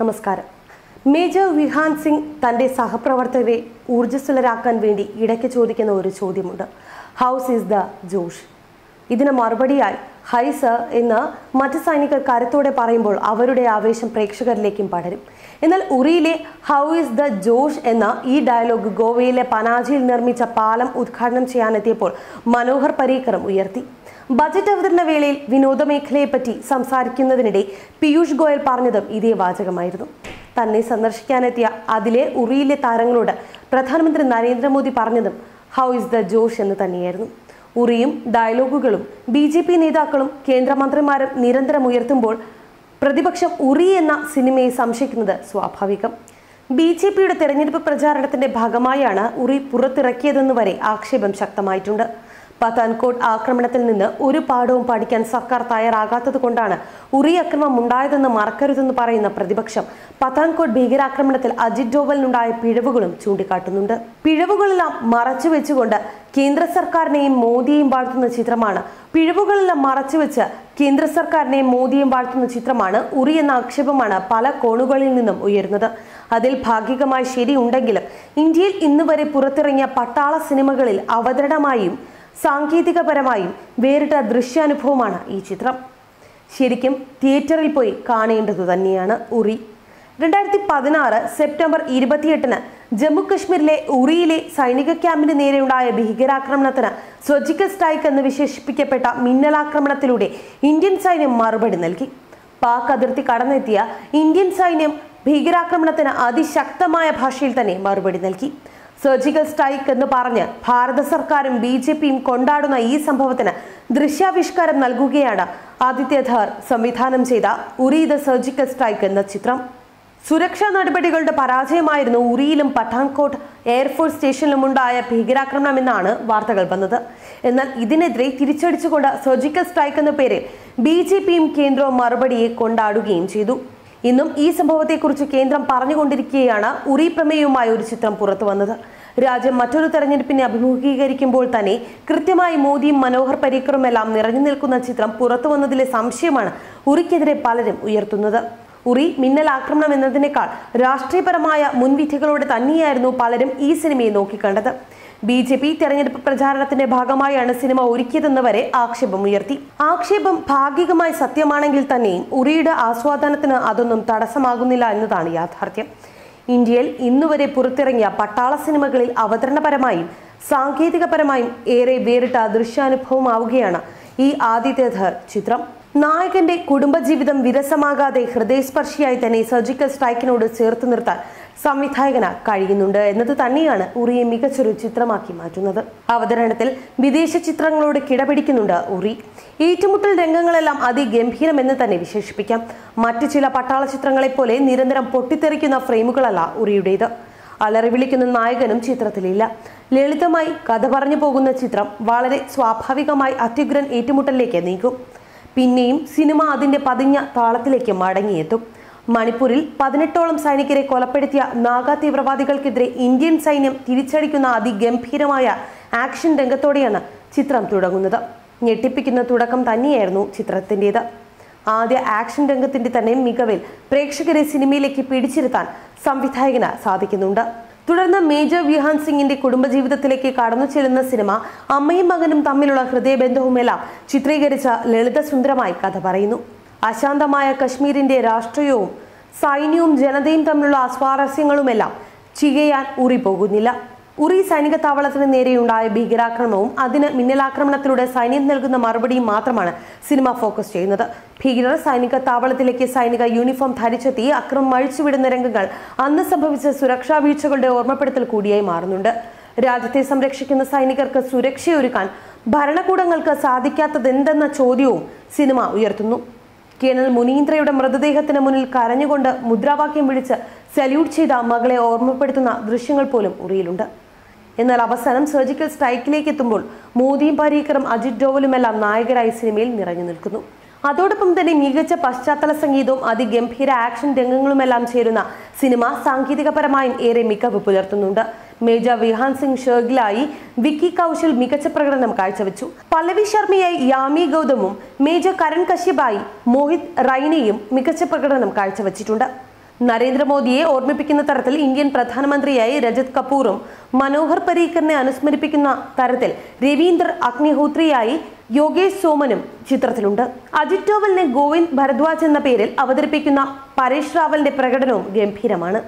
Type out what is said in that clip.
നമസ്കാരം. മേജർ വിഹാൻ സിംഗ് തന്റെ സഹപ്രവർത്തകരെ ഊർജസ്വലരാക്കാൻ വേണ്ടി ഇടയ്ക്ക് ചോദിക്കുന്ന ഒരു ചോദ്യമുണ്ട്. ഹൗസ് ഈസ് ദ ജോഷ് ഇതിന് മറുപടിയായി ഹൈ സർ എന്ന് മറ്റ് സൈനികർ കരുത്തോടെ പറയുമ്പോൾ അവരുടെ ആവേശം പ്രേക്ഷകരിലേക്കും പടരും. എന്നാൽ ഉറിയിലെ ഹൗ ഇസ് ദ ജോഷ് എന്ന ഈ ഡയലോഗ് ഗോവയിലെ പനാജിയിൽ നിർമ്മിച്ച പാലം ഉദ്ഘാടനം ചെയ്യാനെത്തിയപ്പോൾ മനോഹർ പരീക്കറും ഉയർത്തി. ബജറ്റ് അവതരണ വേളയിൽ വിനോദ മേഖലയെപ്പറ്റി സംസാരിക്കുന്നതിനിടെ പീയൂഷ് ഗോയൽ പറഞ്ഞതും ഇതേ വാചകമായിരുന്നു. തന്നെ സന്ദർശിക്കാനെത്തിയ അതിലെ ഉറിയിലെ താരങ്ങളോട് പ്രധാനമന്ത്രി നരേന്ദ്രമോദി പറഞ്ഞതും ഹൗ ഇസ് ദ ജോഷ് എന്ന് തന്നെയായിരുന്നു. ഉറിയും ഡയലോഗുകളും ബി ജെ പി നേതാക്കളും കേന്ദ്രമന്ത്രിമാരും നിരന്തരം ഉയർത്തുമ്പോൾ പ്രതിപക്ഷം ഉറി എന്ന സിനിമയെ സംശയിക്കുന്നത് സ്വാഭാവികം. ബി ജെ പിയുടെ തെരഞ്ഞെടുപ്പ് പ്രചാരണത്തിന്റെ ഭാഗമായാണ് ഉറി പുറത്തിറക്കിയതെന്ന് വരെ ആക്ഷേപം ശക്തമായിട്ടുണ്ട്. പത്താൻകോട്ട് ആക്രമണത്തിൽ നിന്ന് ഒരു പാഠവും പഠിക്കാൻ സർക്കാർ തയ്യാറാകാത്തത് കൊണ്ടാണ് ഉറി അക്രമം ഉണ്ടായതെന്ന് മറക്കരുതെന്ന് പറയുന്ന പ്രതിപക്ഷം പത്താൻകോട്ട് ഭീകരാക്രമണത്തിൽ അജിത് ഡോവലിനുണ്ടായ പിഴവുകളും ചൂണ്ടിക്കാട്ടുന്നുണ്ട്. പിഴവുകളെല്ലാം മറച്ചു വെച്ചുകൊണ്ട് കേന്ദ്ര സർക്കാരിനെയും മോദിയെയും വാഴ്ത്തുന്ന ചിത്രമാണ്. പിഴവുകളെല്ലാം മറച്ചുവെച്ച് കേന്ദ്ര സർക്കാരിനെയും മോദിയെയും വാഴ്ത്തുന്ന ചിത്രമാണ് ഉറി എന്ന ആക്ഷേപമാണ് പല കോണുകളിൽ നിന്നും ഉയരുന്നത്. അതിൽ ഭാഗികമായി ശരിയുണ്ടെങ്കിലും ഇന്ത്യയിൽ ഇന്നുവരെ പുറത്തിറങ്ങിയ പട്ടാള സിനിമകളിൽ അവതരണമായും സാങ്കേതികപരമായും വേറിട്ട ദൃശ്യാനുഭവമാണ് ഈ ചിത്രം. ശരിക്കും തിയേറ്ററിൽ പോയി കാണേണ്ടതു തന്നെയാണ് ഉറി. രണ്ടായിരത്തി പതിനാറ് സെപ്റ്റംബർ ഇരുപത്തിയെട്ടിന് ജമ്മു കശ്മീരിലെ ഉറിയിലെ സൈനിക ക്യാമ്പിന് നേരെയുണ്ടായ ഭീകരാക്രമണത്തിന് സർജിക്കൽ സ്ട്രൈക്ക് എന്ന് വിശേഷിപ്പിക്കപ്പെട്ട മിന്നലാക്രമണത്തിലൂടെ ഇന്ത്യൻ സൈന്യം മറുപടി നൽകി. പാക് അതിർത്തി കടന്നെത്തിയ ഇന്ത്യൻ സൈന്യം ഭീകരാക്രമണത്തിന് അതിശക്തമായ ഭാഷയിൽ തന്നെ മറുപടി നൽകി. സർജിക്കൽ സ്ട്രൈക്ക് എന്ന് പറഞ്ഞ് ഭാരത സർക്കാരും ബി ജെ പിയും കൊണ്ടാടുന്ന ഈ സംഭവത്തിന് ദൃശ്യാവിഷ്കാരം നൽകുകയാണ് ആദിത്യ ധാർ സംവിധാനം ചെയ്ത ഉറി ദ സർജിക്കൽ സ്ട്രൈക്ക് എന്ന ചിത്രം. സുരക്ഷാ നടപടികളുടെ പരാജയമായിരുന്നു ഉറിയിലും പഠാൻകോട്ട് എയർഫോഴ്സ് സ്റ്റേഷനിലും ഉണ്ടായ ഭീകരാക്രമണം എന്നാണ് വാർത്തകൾ വന്നത്. എന്നാൽ ഇതിനെതിരെ തിരിച്ചടിച്ചുകൊണ്ട് സർജിക്കൽ സ്ട്രൈക്ക് എന്ന പേരിൽ ബി ജെ പിയും കേന്ദ്രവും മറുപടിയെ കൊണ്ടാടുകയും ചെയ്തു. ഇന്നും ഈ സംഭവത്തെക്കുറിച്ച് കേന്ദ്രം പറഞ്ഞുകൊണ്ടിരിക്കുകയാണ്. ഉറി പ്രമേയവുമായ ഒരു ചിത്രം പുറത്തു വന്നത്. രാജ്യം മറ്റൊരു തെരഞ്ഞെടുപ്പിനെ അഭിമുഖീകരിക്കുമ്പോൾ തന്നെ കൃത്യമായി മോദിയും മനോഹർ പരീക്കറും എല്ലാം നിറഞ്ഞു നിൽക്കുന്ന ചിത്രം പുറത്തു വന്നതിലെ സംശയമാണ് ഉറിക്കെതിരെ പലരും ഉയർത്തുന്നത്. ഉറി മിന്നൽ ആക്രമണം എന്നതിനേക്കാൾ രാഷ്ട്രീയപരമായ മുൻവിധികളോട് തന്നെയായിരുന്നു പലരും ഈ സിനിമയെ നോക്കിക്കണ്ടത്. ബി ജെ പി തെരഞ്ഞെടുപ്പ് പ്രചാരണത്തിന്റെ ഭാഗമായാണ് സിനിമ ഒരുക്കിയതെന്ന് വരെ ആക്ഷേപം ഉയർത്തി. ആക്ഷേപം ഭാഗികമായി സത്യമാണെങ്കിൽ തന്നെയും ഉറിയുടെ ആസ്വാദനത്തിന് അതൊന്നും തടസ്സമാകുന്നില്ല എന്നതാണ് യാഥാർത്ഥ്യം. ഇന്ത്യയിൽ ഇന്നുവരെ പുറത്തിറങ്ങിയ പട്ടാള സിനിമകളിൽ അവതരണപരമായും സാങ്കേതികപരമായും ഏറെ വേറിട്ട ദൃശ്യാനുഭവമാവുകയാണ് ഈ ആദിത്യധർ ചിത്രം. നായകന്റെ കുടുംബജീവിതം വിരസമാകാതെ ഹൃദയസ്പർശിയായി തന്നെ സർജിക്കൽ സ്ട്രൈക്കിനോട് ചേർത്ത് നിർത്താൻ സംവിധായകന് കഴിയുന്നുണ്ട് എന്നത് തന്നെയാണ് ഉറിയെ മികച്ചൊരു ചിത്രമാക്കി മാറ്റുന്നത്. അവതരണത്തിൽ വിദേശ ചിത്രങ്ങളോട് കിടപിടിക്കുന്നുണ്ട് ഉറി. ഏറ്റുമുട്ടൽ രംഗങ്ങളെല്ലാം അതിഗംഭീരം എന്ന് തന്നെ വിശേഷിപ്പിക്കാം. മറ്റു ചില പട്ടാള ചിത്രങ്ങളെ പോലെ നിരന്തരം പൊട്ടിത്തെറിക്കുന്ന ഫ്രെയിമുകളല്ല ഉറിയുടേത്. അലറി വിളിക്കുന്ന നായകനും ചിത്രത്തിലില്ല. ലളിതമായി കഥ പറഞ്ഞു പോകുന്ന ചിത്രം വളരെ സ്വാഭാവികമായി അത്യുഗ്രൻ ഏറ്റുമുട്ടലിലേക്ക് നീക്കും. പിന്നെയും സിനിമ അതിന്റെ പതിഞ്ഞ താളത്തിലേക്ക് മടങ്ങിയെത്തും. മണിപ്പൂരിൽ പതിനെട്ടോളം സൈനികരെ കൊലപ്പെടുത്തിയ നാഗ തീവ്രവാദികൾക്കെതിരെ ഇന്ത്യൻ സൈന്യം തിരിച്ചടിക്കുന്ന അതിഗംഭീരമായ ആക്ഷൻ രംഗത്തോടെയാണ് ചിത്രം തുടങ്ങുന്നത്. ഞെട്ടിപ്പിക്കുന്ന തുടക്കം തന്നെയായിരുന്നു ചിത്രത്തിന്റെത്. ആദ്യ ആക്ഷൻ രംഗത്തിന്റെ തന്നെ മികവിൽ പ്രേക്ഷകരെ സിനിമയിലേക്ക് പിടിച്ചിരുത്താൻ സംവിധായകന് സാധിക്കുന്നുണ്ട്. തുടർന്ന് മേജർ വിഹാൻ സിംഗിന്റെ കുടുംബജീവിതത്തിലേക്ക് കടന്നു ചെല്ലുന്ന സിനിമ അമ്മയും മകനും തമ്മിലുള്ള ഹൃദയബന്ധവുമെല്ലാം ചിത്രീകരിച്ച ലളിതസുന്ദരമായി കഥ പറയുന്നു. അശാന്തമായ കശ്മീരിന്റെ രാഷ്ട്രീയവും സൈന്യവും ജനതയും തമ്മിലുള്ള അസ്വാരസ്യങ്ങളുമെല്ലാം ചികയാൻ ഊറിപ്പോകുന്നില്ല പോകുന്നില്ല ഉറി സൈനിക താവളത്തിന് നേരെയുണ്ടായ ഭീകരാക്രമണവും അതിന് മിന്നലാക്രമണത്തിലൂടെ സൈന്യം നൽകുന്ന മറുപടിയും മാത്രമാണ് സിനിമ ഫോക്കസ് ചെയ്യുന്നത്. ഭീകരർ സൈനിക താവളത്തിലേക്ക് സൈനിക യൂണിഫോം ധരിച്ചെത്തി അക്രമം അഴിച്ചുവിടുന്ന രംഗങ്ങൾ അന്ന് സംഭവിച്ച സുരക്ഷാ വീഴ്ചകളുടെ ഓർമ്മപ്പെടുത്തൽ കൂടിയായി മാറുന്നുണ്ട്. രാജ്യത്തെ സംരക്ഷിക്കുന്ന സൈനികർക്ക് സുരക്ഷയൊരുക്കാൻ ഭരണകൂടങ്ങൾക്ക് സാധിക്കാത്തതെന്തെന്ന ചോദ്യവും സിനിമ ഉയർത്തുന്നു. കേണൽ മുനീന്ദ്രയുടെ മൃതദേഹത്തിന് മുന്നിൽ കരഞ്ഞുകൊണ്ട് മുദ്രാവാക്യം വിളിച്ച് സല്യൂട്ട് ചെയ്ത മകളെ ഓർമ്മപ്പെടുത്തുന്ന ദൃശ്യങ്ങൾ പോലും ഉറിയിലുണ്ട്. എന്നാൽ അവസാനം സർജിക്കൽ സ്ട്രൈക്കിലേക്ക് എത്തുമ്പോൾ മോദിയും പരീക്കറും അജിത് ഡോവലുമെല്ലാം നായകരായി സിനിമയിൽ നിറഞ്ഞു നിൽക്കുന്നു. അതോടൊപ്പം തന്നെ മികച്ച പശ്ചാത്തല സംഗീതവും അതിഗംഭീര ആക്ഷൻ രംഗങ്ങളുമെല്ലാം ചേരുന്ന സിനിമ സാങ്കേതികപരമായും ഏറെ മികവ് പുലർത്തുന്നുണ്ട്. മേജർ വിഹാൻ സിംഗ് ഷേഗിലായി വിക്കി കൗശൽ മികച്ച പ്രകടനം കാഴ്ചവെച്ചു. പല്ലവി ശർമ്മയായി യാമി ഗൗതമും മേജർ കരൺ കശ്യപായി മോഹിത് റൈനയും മികച്ച പ്രകടനം കാഴ്ചവെച്ചിട്ടുണ്ട്. നരേന്ദ്രമോദിയെ ഓർമ്മിപ്പിക്കുന്ന തരത്തിൽ ഇന്ത്യൻ പ്രധാനമന്ത്രിയായി രജത് കപൂറും മനോഹർ പരീക്കറിനെ അനുസ്മരിപ്പിക്കുന്ന തരത്തിൽ രവീന്ദർ അഗ്നിഹോത്രിയായി യോഗേഷ് സോമനും ചിത്രത്തിലുണ്ട്. അജിത് ഡോവലിനെ ഗോവിന്ദ് ഭരദ്വാജ് എന്ന പേരിൽ അവതരിപ്പിക്കുന്ന പരേഷ് റാവലിന്റെ പ്രകടനവും ഗംഭീരമാണ്.